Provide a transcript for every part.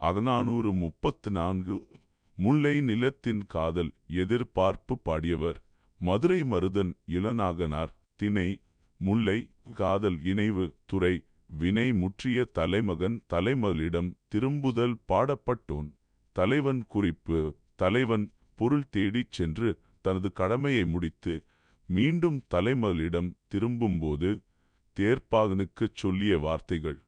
அதனானூறு முப்பத்து நான்கு முல்லை நிலத்தின் காதல் எதிர்பார்ப்பு பாடியவர் மதுரை மருதன் இளநாகனார் திணை முல்லை காதல் இணைவு துறை வினை முற்றிய தலைமகன் தலைமகளிடம் திரும்புதல் பாடப்பட்டோன் தலைவன் குறிப்பு தலைவன் பொருள் தேடிச் சென்று தனது கடமையை முடித்து மீண்டும் தலைமகளிடம் திரும்பும்போது தேர்ப்பாகனுக்குச் சொல்லிய வார்த்தைகள்.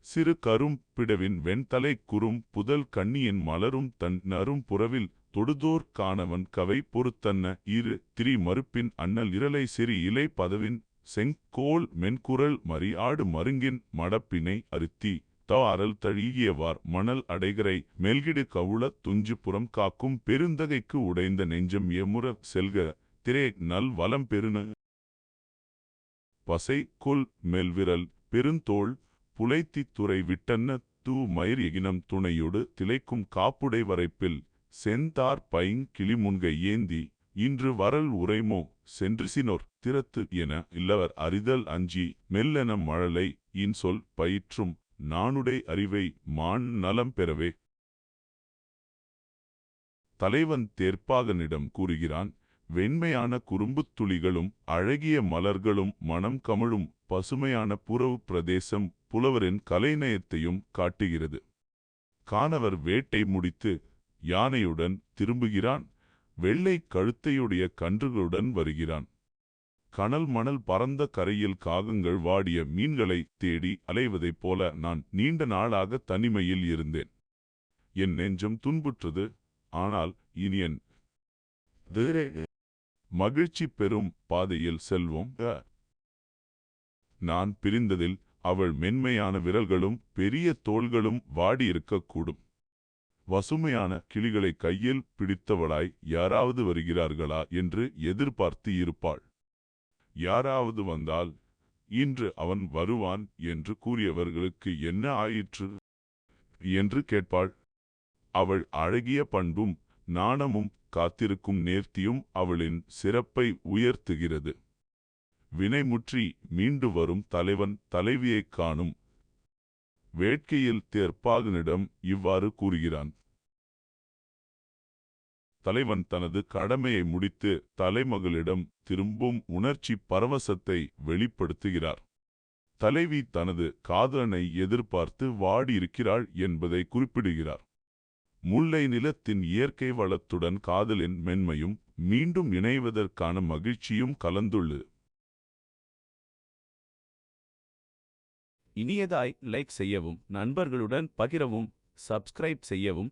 சிறு கரும் பிடவின் வெண்தலை குறும் புதல் கண்ணியின் மலரும் தன் நரும் புறவில் தொடுதோர் காணவன் கவை பொறுத்தன்ன இரு திரி மறுப்பின் அண்ணல் இரலை சிறி இலை பதவின் செங்கோல் மென்குரல் மறியாடு மருங்கின் மடப்பினை அருத்தி த அறல் மணல் அடைகரை மெல்கிடு கவுள துஞ்சு புறம் காக்கும் பெருந்தகைக்கு உடைந்த நெஞ்சம் எமுற செல்க திரே நல் வலம் பெருன பசை கொல் மெல்விரல் பெருந்தோள் புலைத்தி துறை விட்டன்ன தூ மயிர் எகினம் துணையொடு திளைக்கும் காப்புடை வரைப்பில் செந்தார் பைங் கிளிமுன்கை ஏந்தி இன்று வரல் உரைமோ சென்றுசினோர் திறத்து என இல்லவர் அறிதல் அஞ்சி மெல்லென மழலை இன்சொல் பயிற்றும் நானுடை அறிவை மான் நலம் பெறவே. தலைவன் தேர்ப்பாகனிடம் கூறுகிறான் வெண்மையான குறும்புத் துளிகளும் அழகிய மலர்களும் மனம் கமழும் பசுமையான புறவு பிரதேசம் புலவரின் கலைநயத்தையும் காட்டுகிறது. கானவர் வேட்டை முடித்து யானையுடன் திரும்புகிறான் வெள்ளை கழுத்தையுடைய கன்றுகளுடன் வருகிறான். கனல் மணல் பறந்த கரையில் காகங்கள் வாடிய மீன்களை தேடி அலைவதைப் போல நான் நீண்ட நாளாக தனிமையில் இருந்தேன். என் நெஞ்சம் துன்புற்றது ஆனால் இனியன் மகிழ்ச்சி பெறும் பாதையில் செல்வோம். நான் பிரிந்ததில் அவள் மென்மையான விரல்களும் பெரிய தோள்களும் வாடியிருக்கக்கூடும் வசுமையான கிளிகளை கையில் பிடித்தவளாய் யாராவது வருகிறார்களா என்று எதிர்பார்த்து இருப்பாள். யாராவது வந்தால் இன்று அவன் வருவான் என்று கூறியவர்களுக்கு என்ன ஆயிற்று? என்று கேட்பாள். அவள் அழகிய பண்பும் நாணமும் காத்திருக்கும் நேர்த்தியும் அவளின் சிறப்பை உயர்த்துகிறது. வினைமுற்றி மீண்டு வரும் தலைவன் தலைவியைக் காணும் வேட்கையில் தேர்ப்பாகனிடம் இவ்வாறு கூறுகிறான். தலைவன் தனது கடமையை முடித்து தலைமகளிடம் திரும்பும் உணர்ச்சி பரவசத்தை வெளிப்படுத்துகிறார். தலைவி தனது காதலனை எதிர்பார்த்து வாடியிருக்கிறாள் என்பதை குறிப்பிடுகிறார். முல்லை நிலத்தின் இயற்கை வளத்துடன் காதலின் மென்மையும் மீண்டும் இணைவதற்கான மகிழ்ச்சியும் கலந்துள்ளது. இனியதாய் லைக் செய்யவும் நண்பர்களுடன் பகிரவும் சப்ஸ்கிரைப் செய்யவும்.